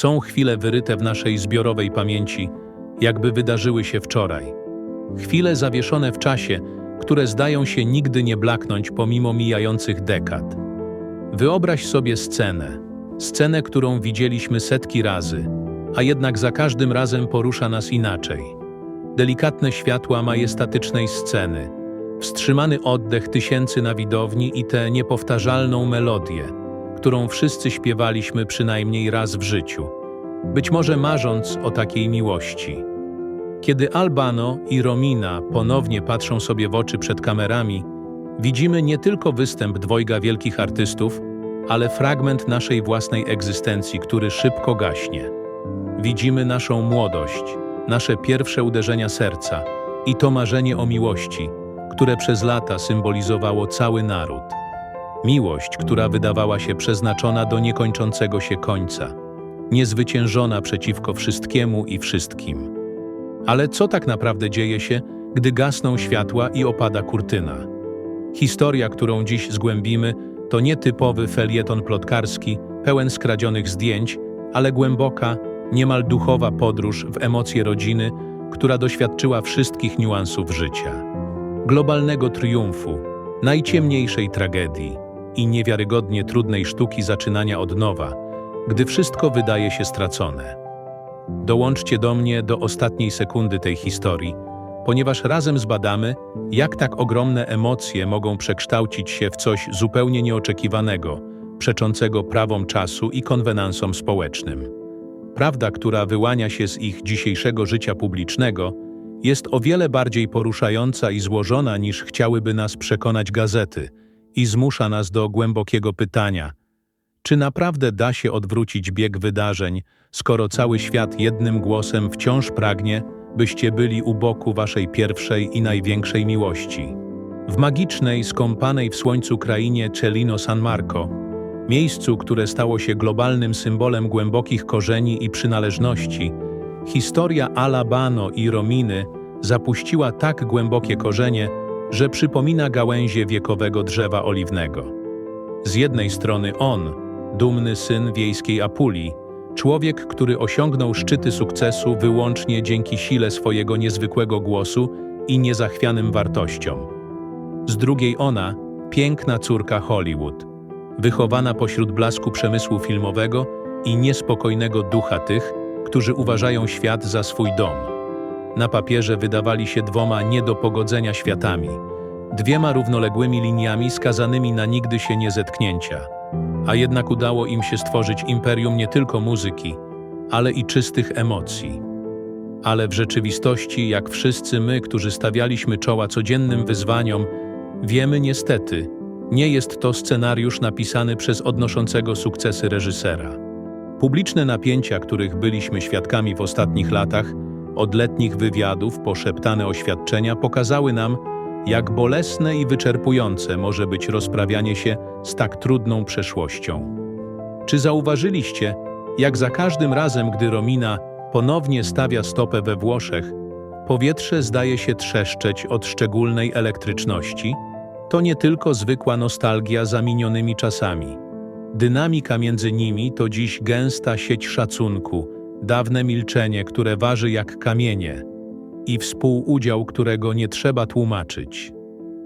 Są chwile wyryte w naszej zbiorowej pamięci, jakby wydarzyły się wczoraj. Chwile zawieszone w czasie, które zdają się nigdy nie blaknąć pomimo mijających dekad. Wyobraź sobie scenę. Scenę, którą widzieliśmy setki razy, a jednak za każdym razem porusza nas inaczej. Delikatne światła majestatycznej sceny, wstrzymany oddech tysięcy na widowni i tę niepowtarzalną melodię, którą wszyscy śpiewaliśmy przynajmniej raz w życiu, być może marząc o takiej miłości. Kiedy Albano i Romina ponownie patrzą sobie w oczy przed kamerami, widzimy nie tylko występ dwojga wielkich artystów, ale fragment naszej własnej egzystencji, który szybko gaśnie. Widzimy naszą młodość, nasze pierwsze uderzenia serca i to marzenie o miłości, które przez lata symbolizowało cały naród. Miłość, która wydawała się przeznaczona do niekończącego się końca, niezwyciężona przeciwko wszystkiemu i wszystkim. Ale co tak naprawdę dzieje się, gdy gasną światła i opada kurtyna? Historia, którą dziś zgłębimy, to nie typowy felieton plotkarski, pełen skradzionych zdjęć, ale głęboka, niemal duchowa podróż w emocje rodziny, która doświadczyła wszystkich niuansów życia. Globalnego triumfu, najciemniejszej tragedii i niewiarygodnie trudnej sztuki zaczynania od nowa, gdy wszystko wydaje się stracone. Dołączcie do mnie do ostatniej sekundy tej historii, ponieważ razem zbadamy, jak tak ogromne emocje mogą przekształcić się w coś zupełnie nieoczekiwanego, przeczącego prawom czasu i konwenansom społecznym. Prawda, która wyłania się z ich dzisiejszego życia publicznego, jest o wiele bardziej poruszająca i złożona niż chciałyby nas przekonać gazety i zmusza nas do głębokiego pytania: czy naprawdę da się odwrócić bieg wydarzeń, skoro cały świat jednym głosem wciąż pragnie, byście byli u boku waszej pierwszej i największej miłości? W magicznej, skąpanej w słońcu krainie Celino San Marco, miejscu, które stało się globalnym symbolem głębokich korzeni i przynależności, historia Alabano i Rominy zapuściła tak głębokie korzenie, że przypomina gałęzie wiekowego drzewa oliwnego. Z jednej strony on, dumny syn wiejskiej Apulii, człowiek, który osiągnął szczyty sukcesu wyłącznie dzięki sile swojego niezwykłego głosu i niezachwianym wartościom. Z drugiej ona, piękna córka Hollywood, wychowana pośród blasku przemysłu filmowego i niespokojnego ducha tych, którzy uważają świat za swój dom. Na papierze wydawali się dwoma nie do pogodzenia światami, dwiema równoległymi liniami skazanymi na nigdy się nie zetknięcia. A jednak udało im się stworzyć imperium nie tylko muzyki, ale i czystych emocji. Ale w rzeczywistości, jak wszyscy my, którzy stawialiśmy czoła codziennym wyzwaniom, wiemy niestety, nie jest to scenariusz napisany przez odnoszącego sukcesy reżysera. Publiczne napięcia, których byliśmy świadkami w ostatnich latach, od letnich wywiadów po szeptane oświadczenia, pokazały nam, jak bolesne i wyczerpujące może być rozprawianie się z tak trudną przeszłością. Czy zauważyliście, jak za każdym razem, gdy Romina ponownie stawia stopę we Włoszech, powietrze zdaje się trzeszczeć od szczególnej elektryczności? To nie tylko zwykła nostalgia za minionymi czasami. Dynamika między nimi to dziś gęsta sieć szacunku, dawne milczenie, które waży jak kamienie i współudział, którego nie trzeba tłumaczyć.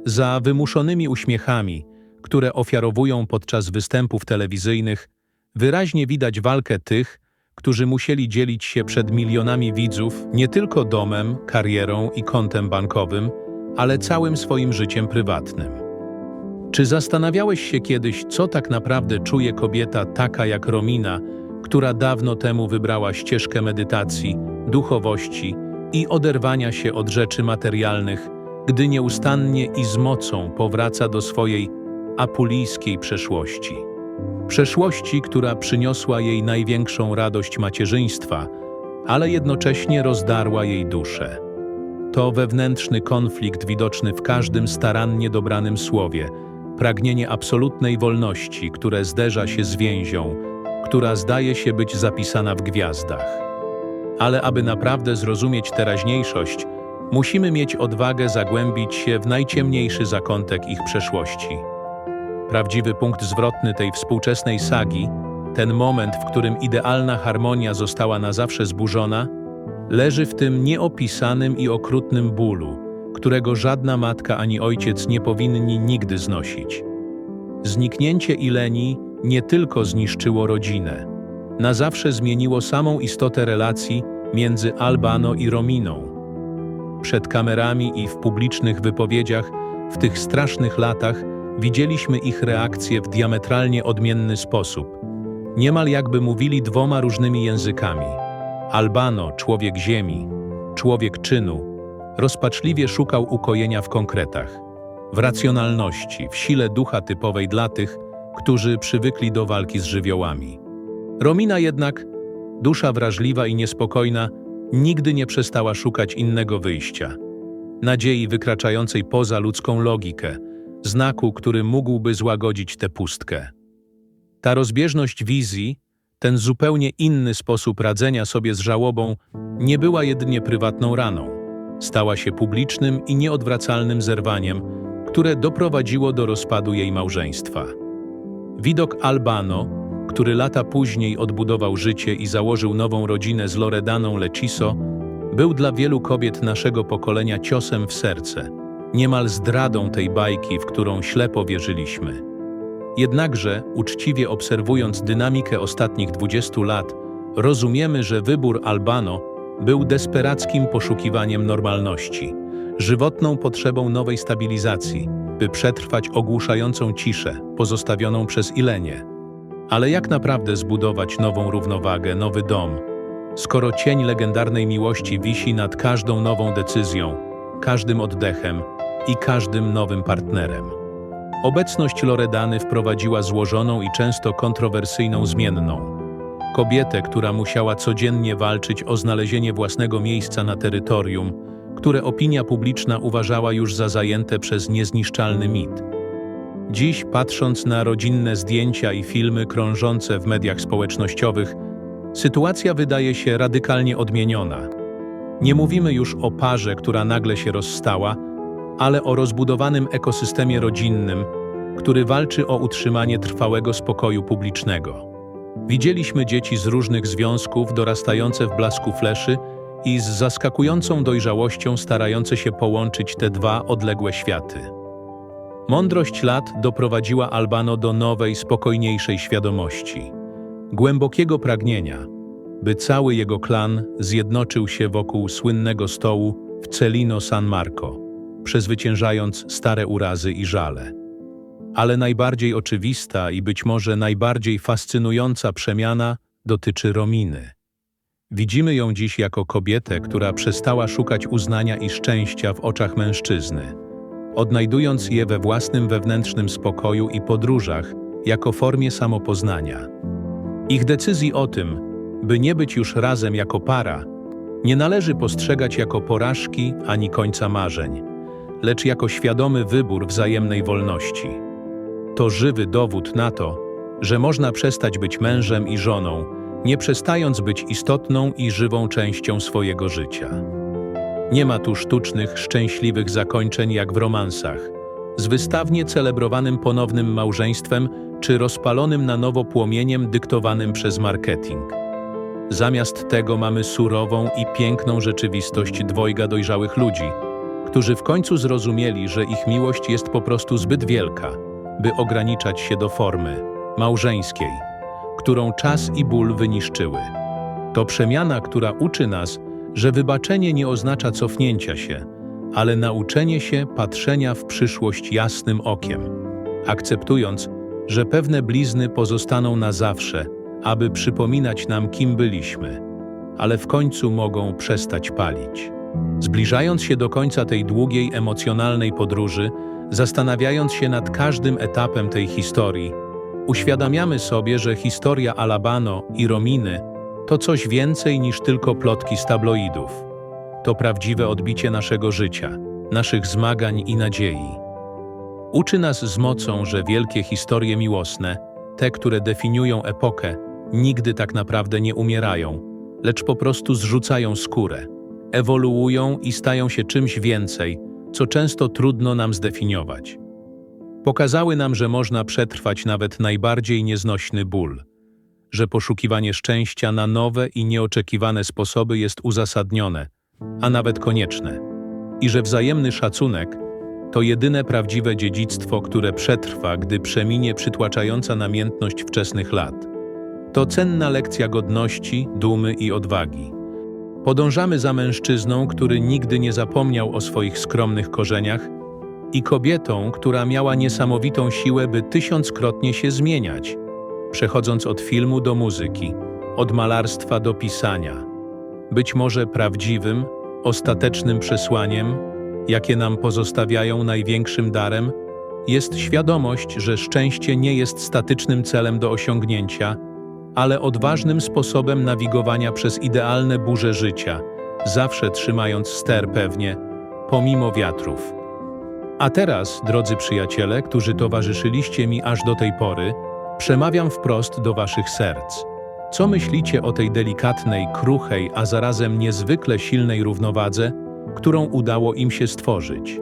Za wymuszonymi uśmiechami, które ofiarowują podczas występów telewizyjnych, wyraźnie widać walkę tych, którzy musieli dzielić się przed milionami widzów nie tylko domem, karierą i kontem bankowym, ale całym swoim życiem prywatnym. Czy zastanawiałeś się kiedyś, co tak naprawdę czuje kobieta taka jak Romina, która dawno temu wybrała ścieżkę medytacji, duchowości i oderwania się od rzeczy materialnych, gdy nieustannie i z mocą powraca do swojej apulijskiej przeszłości? Przeszłości, która przyniosła jej największą radość macierzyństwa, ale jednocześnie rozdarła jej duszę. To wewnętrzny konflikt widoczny w każdym starannie dobranym słowie, pragnienie absolutnej wolności, które zderza się z więzią, która zdaje się być zapisana w gwiazdach. Ale aby naprawdę zrozumieć teraźniejszość, musimy mieć odwagę zagłębić się w najciemniejszy zakątek ich przeszłości. Prawdziwy punkt zwrotny tej współczesnej sagi ten moment, w którym idealna harmonia została na zawsze zburzona, leży w tym nieopisanym i okrutnym bólu, którego żadna matka ani ojciec nie powinni nigdy znosić. Zniknięcie Ileni nie tylko zniszczyło rodzinę, na zawsze zmieniło samą istotę relacji między Albano i Rominą. Przed kamerami i w publicznych wypowiedziach w tych strasznych latach widzieliśmy ich reakcje w diametralnie odmienny sposób. Niemal jakby mówili dwoma różnymi językami. Albano, człowiek ziemi, człowiek czynu, rozpaczliwie szukał ukojenia w konkretach, w racjonalności, w sile ducha typowej dla tych, którzy przywykli do walki z żywiołami. Romina jednak, dusza wrażliwa i niespokojna, nigdy nie przestała szukać innego wyjścia. Nadziei wykraczającej poza ludzką logikę, znaku, który mógłby złagodzić tę pustkę. Ta rozbieżność wizji, ten zupełnie inny sposób radzenia sobie z żałobą, nie była jedynie prywatną raną. Stała się publicznym i nieodwracalnym zerwaniem, które doprowadziło do rozpadu jej małżeństwa. Widok Albano, który lata później odbudował życie i założył nową rodzinę z Loredaną Leciso, był dla wielu kobiet naszego pokolenia ciosem w serce, niemal zdradą tej bajki, w którą ślepo wierzyliśmy. Jednakże, uczciwie obserwując dynamikę ostatnich 20 lat, rozumiemy, że wybór Albano był desperackim poszukiwaniem normalności, żywotną potrzebą nowej stabilizacji, by przetrwać ogłuszającą ciszę pozostawioną przez Ilenię. Ale jak naprawdę zbudować nową równowagę, nowy dom, skoro cień legendarnej miłości wisi nad każdą nową decyzją, każdym oddechem i każdym nowym partnerem? Obecność Loredany wprowadziła złożoną i często kontrowersyjną zmienną. Kobietę, która musiała codziennie walczyć o znalezienie własnego miejsca na terytorium, które opinia publiczna uważała już za zajęte przez niezniszczalny mit. Dziś, patrząc na rodzinne zdjęcia i filmy krążące w mediach społecznościowych, sytuacja wydaje się radykalnie odmieniona. Nie mówimy już o parze, która nagle się rozstała, ale o rozbudowanym ekosystemie rodzinnym, który walczy o utrzymanie trwałego spokoju publicznego. Widzieliśmy dzieci z różnych związków dorastające w blasku fleszy i z zaskakującą dojrzałością starające się połączyć te dwa odległe światy. Mądrość lat doprowadziła Albano do nowej, spokojniejszej świadomości, głębokiego pragnienia, by cały jego klan zjednoczył się wokół słynnego stołu w Celino San Marco, przezwyciężając stare urazy i żale. Ale najbardziej oczywista i być może najbardziej fascynująca przemiana dotyczy Rominy. Widzimy ją dziś jako kobietę, która przestała szukać uznania i szczęścia w oczach mężczyzny, odnajdując je we własnym wewnętrznym spokoju i podróżach jako formie samopoznania. Ich decyzji o tym, by nie być już razem jako para, nie należy postrzegać jako porażki ani końca marzeń, lecz jako świadomy wybór wzajemnej wolności. To żywy dowód na to, że można przestać być mężem i żoną, nie przestając być istotną i żywą częścią swojego życia. Nie ma tu sztucznych, szczęśliwych zakończeń jak w romansach, z wystawnie celebrowanym ponownym małżeństwem czy rozpalonym na nowo płomieniem dyktowanym przez marketing. Zamiast tego mamy surową i piękną rzeczywistość dwojga dojrzałych ludzi, którzy w końcu zrozumieli, że ich miłość jest po prostu zbyt wielka, by ograniczać się do formy małżeńskiej którą czas i ból wyniszczyły. To przemiana, która uczy nas, że wybaczenie nie oznacza cofnięcia się, ale nauczenie się patrzenia w przyszłość jasnym okiem, akceptując, że pewne blizny pozostaną na zawsze, aby przypominać nam, kim byliśmy, ale w końcu mogą przestać palić. Zbliżając się do końca tej długiej, emocjonalnej podróży, zastanawiając się nad każdym etapem tej historii, Uświadamiamy sobie, że historia Alabano i Rominy to coś więcej niż tylko plotki z tabloidów. To prawdziwe odbicie naszego życia, naszych zmagań i nadziei. Uczy nas z mocą, że wielkie historie miłosne, te, które definiują epokę, nigdy tak naprawdę nie umierają, lecz po prostu zrzucają skórę, ewoluują i stają się czymś więcej, co często trudno nam zdefiniować. Pokazały nam, że można przetrwać nawet najbardziej nieznośny ból, że poszukiwanie szczęścia na nowe i nieoczekiwane sposoby jest uzasadnione, a nawet konieczne, i że wzajemny szacunek to jedyne prawdziwe dziedzictwo, które przetrwa, gdy przeminie przytłaczająca namiętność wczesnych lat. To cenna lekcja godności, dumy i odwagi. Podążamy za mężczyzną, który nigdy nie zapomniał o swoich skromnych korzeniach i kobietą, która miała niesamowitą siłę, by tysiąckrotnie się zmieniać, przechodząc od filmu do muzyki, od malarstwa do pisania. Być może prawdziwym, ostatecznym przesłaniem, jakie nam pozostawiają największym darem, jest świadomość, że szczęście nie jest statycznym celem do osiągnięcia, ale odważnym sposobem nawigowania przez idealne burze życia, zawsze trzymając ster pewnie, pomimo wiatrów. A teraz, drodzy przyjaciele, którzy towarzyszyliście mi aż do tej pory, przemawiam wprost do waszych serc. Co myślicie o tej delikatnej, kruchej, a zarazem niezwykle silnej równowadze, którą udało im się stworzyć?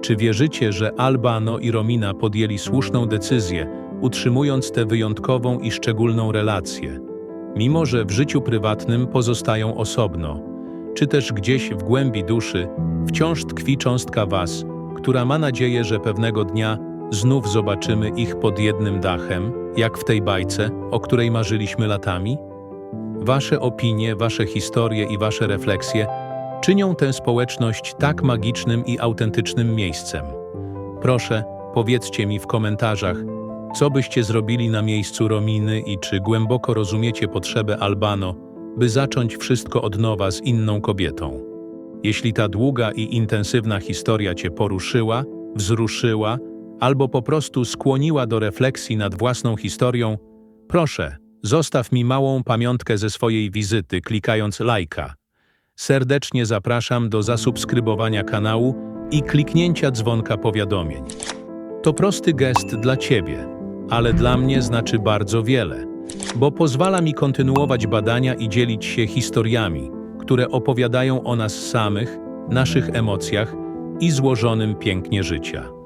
Czy wierzycie, że Albano i Romina podjęli słuszną decyzję, utrzymując tę wyjątkową i szczególną relację, mimo że w życiu prywatnym pozostają osobno, czy też gdzieś w głębi duszy wciąż tkwi cząstka Was, która ma nadzieję, że pewnego dnia znów zobaczymy ich pod jednym dachem, jak w tej bajce, o której marzyliśmy latami? Wasze opinie, wasze historie i wasze refleksje czynią tę społeczność tak magicznym i autentycznym miejscem. Proszę, powiedzcie mi w komentarzach, co byście zrobili na miejscu Rominy i czy głęboko rozumiecie potrzebę Albano, by zacząć wszystko od nowa z inną kobietą. Jeśli ta długa i intensywna historia Cię poruszyła, wzruszyła, albo po prostu skłoniła do refleksji nad własną historią, proszę, zostaw mi małą pamiątkę ze swojej wizyty, klikając lajka. Serdecznie zapraszam do zasubskrybowania kanału i kliknięcia dzwonka powiadomień. To prosty gest dla Ciebie, ale dla mnie znaczy bardzo wiele, bo pozwala mi kontynuować badania i dzielić się historiami, które opowiadają o nas samych, naszych emocjach i złożonym pięknie życia.